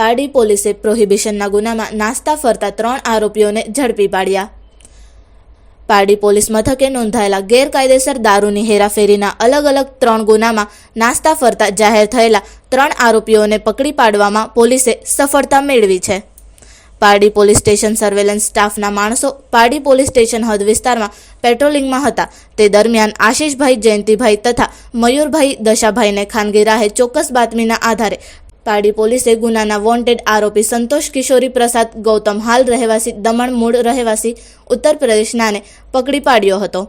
પારડી પોલીસે પ્રોહિબિશનના ગુનામાં નાસ્તા ફરતા ત્રણ આરોપીઓને ઝડપી પાડ્યા. પારડી પોલીસ મથકે નોંધાયેલા ગેરકાયદેસર દારૂની હેરાફેરીના અલગ અલગ ત્રણ ગુનામાં નાસ્તા ફરતા જાહેર થયેલા ત્રણ આરોપીઓને પકડી પાડવામાં પોલીસે સફળતા મેળવી છે. પારડી પોલીસ સ્ટેશન સર્વેલન્સ સ્ટાફના માણસો પારડી પોલીસ સ્ટેશન હદ વિસ્તારમાં પેટ્રોલિંગમાં હતા. તે દરમિયાન આશીષભાઈ, જયંતિભાઈ તથા મયુરભાઈ દશાભાઈને ખાનગી રાહે ચોક્કસ બાતમીના આધારે પારડી પોલીસે ગુનાના વોન્ટેડ આરોપી સંતોષ કિશોરી પ્રસાદ ગૌતમ હાલ રહેવાસી દમણ મૂળ રહેવાસી ઉત્તર પ્રદેશનાને પકડી પાડ્યો હતો.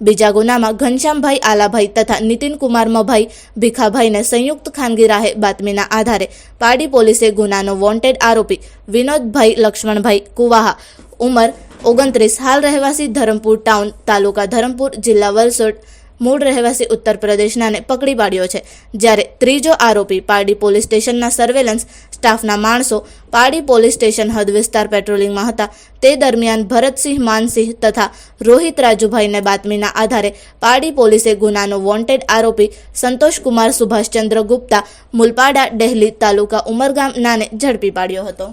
બીજા ગુનામાં ઘનશ્યામભાઈ આલાભાઈ તથા નીતિનકુમાર મભાઈ ભીખાભાઈને સંયુક્ત ખાનગી રાહે બાતમીના આધારે પારડી પોલીસે ગુનાનો વોન્ટેડ આરોપી વિનોદભાઈ લક્ષ્મણભાઈ કુવાહા ઉંમર ઓગણત્રીસ, હાલ રહેવાસી ધરમપુર ટાઉન તાલુકા ધરમપુર, જિલ્લા વલસોડ મૂળ રહેવાસી ઉત્તર પ્રદેશનાને પકડી પાડ્યો છે. જ્યારે ત્રીજો આરોપી પારડી પોલીસ સ્ટેશનના સર્વેલન્સ સ્ટાફના માણસો પારડી પોલીસ સ્ટેશન હદ વિસ્તાર પેટ્રોલિંગમાં હતા. તે દરમિયાન ભરતસિંહ માનસિંહ તથા રોહિત રાજુભાઈને બાતમીના આધારે પારડી પોલીસે ગુનાનો વોન્ટેડ આરોપી સંતોષકુમાર સુભાષચંદ્ર ગુપ્તા, મુલપાડા ડેહલી તાલુકા ઉમરગામ નાને ઝડપી પાડ્યો હતો.